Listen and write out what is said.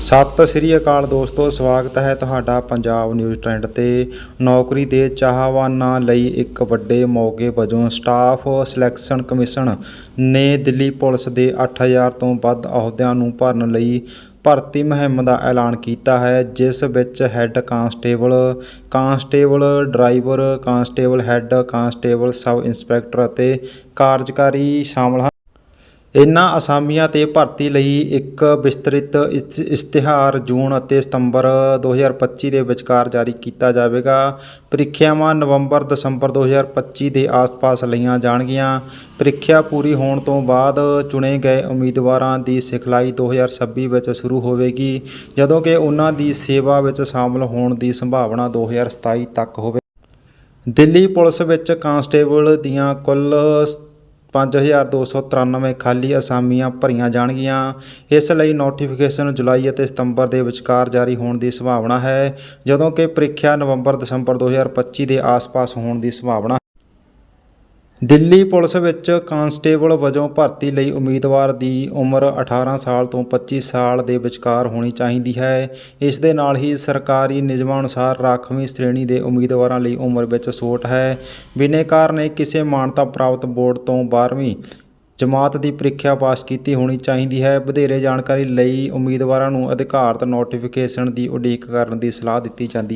ਸਤਿ ਸ੍ਰੀ ਅਕਾਲ ਦੋਸਤੋ, ਸਵਾਗਤ ਹੈ ਤੁਹਾਡਾ ਪੰਜਾਬ ਨਿਊਜ਼ ਟ੍ਰੈਂਡ ਤੇ। ਨੌਕਰੀ ਦੇ ਚਾਹਵਾਨਾਂ ਲਈ ਇੱਕ ਵੱਡੇ ਮੌਕੇ ਵਜੋਂ ਸਟਾਫ ਸਿਲੈਕਸ਼ਨ ਕਮਿਸ਼ਨ ਨੇ ਦਿੱਲੀ ਪੁਲਿਸ ਦੇ 8000 ਤੋਂ ਵੱਧ ਅਹੁਦਿਆਂ ਨੂੰ ਭਰਨ ਲਈ ਭਰਤੀ ਮੁਹਿੰਮ ਦਾ ਐਲਾਨ ਕੀਤਾ ਹੈ, ਜਿਸ ਵਿੱਚ head constable constable driver, constable head, constable sub inspector ਅਤੇ ਕਾਰਜਕਾਰੀ ਸ਼ਾਮਲ ਹਨ। ਇਨ੍ਹਾਂ ਅਸਾਮੀਆਂ ਤੇ ਭਰਤੀ ਲਈ ਇੱਕ ਵਿਸਤ੍ਰਿਤ ਇਸ- ਇਸ਼ਤਿਹਾਰ ਜੂਨ ਅਤੇ ਸਤੰਬਰ 2025 ਦੇ ਵਿਚਕਾਰ ਜਾਰੀ ਕੀਤਾ ਜਾਵੇਗਾ। ਪ੍ਰੀਖਿਆਵਾਂ ਨਵੰਬਰ, ਦਸੰਬਰ 2025 ਦੇ ਆਸ-ਪਾਸ ਲਈਆਂ ਜਾਣਗੀਆਂ। ਪ੍ਰੀਖਿਆ ਪੂਰੀ ਹੋਣ ਤੋਂ ਬਾਅਦ ਚੁਣੇ ਗਏ ਉਮੀਦਵਾਰਾਂ ਦੀ ਸਿਖਲਾਈ 2026 ਵਿੱਚ ਸ਼ੁਰੂ ਹੋਵੇਗੀ, ਜਦੋਂ ਕਿ ਉਹਨਾਂ ਦੀ ਸੇਵਾ ਵਿੱਚ ਸ਼ਾਮਲ ਹੋਣ ਦੀ ਸੰਭਾਵਨਾ 2027 ਤੱਕ ਹੋਵੇ। ਦਿੱਲੀ ਪੁਲਿਸ ਵਿੱਚ ਕਾਂਸਟੇਬਲ ਦੀਆਂ ਕੁੱਲ 5293 ਖਾਲੀ ਅਸਾਮੀਆਂ ਭਰੀਆਂ ਜਾਣਗੀਆਂ। ਇਸ ਲਈ ਨੋਟੀਫਿਕੇਸ਼ਨ ਜੁਲਾਈ ਅਤੇ ਸਤੰਬਰ ਦੇ ਵਿਚਕਾਰ ਜਾਰੀ ਹੋਣ ਦੀ ਸੰਭਾਵਨਾ ਹੈ, ਜਦੋਂ ਕਿ ਪ੍ਰੀਖਿਆ ਨਵੰਬਰ ਦਸੰਬਰ 2025 ਦੇ ਆਸ-ਪਾਸ ਹੋਣ ਦੀ ਸੰਭਾਵਨਾ ਦਿੱਲੀ ਪੁਲਿਸ ਵਿੱਚ ਕਾਂਸਟੇਬਲ ਵਜੋਂ ਭਰਤੀ ਲਈ ਉਮੀਦਵਾਰ ਦੀ ਉਮਰ 18 ਸਾਲ ਤੋਂ 25 ਸਾਲ ਦੇ ਵਿਚਕਾਰ ਹੋਣੀ ਚਾਹੀਦੀ ਹੈ। ਇਸ ਦੇ ਨਾਲ ਹੀ ਸਰਕਾਰੀ ਨਿਯਮਾਂ ਅਨੁਸਾਰ ਰਾਖਵੀਂ ਸ਼੍ਰੇਣੀ ਦੇ ਉਮੀਦਵਾਰਾਂ ਲਈ ਉਮਰ ਵਿੱਚ ਛੋਟ ਹੈ। ਬਿਨੇਕਾਰ ਨੇ ਕਿਸੇ ਮਾਨਤਾ ਪ੍ਰਾਪਤ ਬੋਰਡ ਤੋਂ 12ਵੀਂ ਜਮਾਤ ਦੀ ਪ੍ਰੀਖਿਆ ਪਾਸ ਕੀਤੀ ਹੋਣੀ ਚਾਹੀਦੀ ਹੈ। ਵਧੇਰੇ ਜਾਣਕਾਰੀ ਲਈ ਉਮੀਦਵਾਰਾਂ ਨੂੰ ਅਧਿਕਾਰਤ ਨੋਟੀਫਿਕੇਸ਼ਨ ਦੀ ਉਡੀਕ ਕਰਨ ਦੀ ਸਲਾਹ ਦਿੱਤੀ ਜਾਂਦੀ ਹੈ।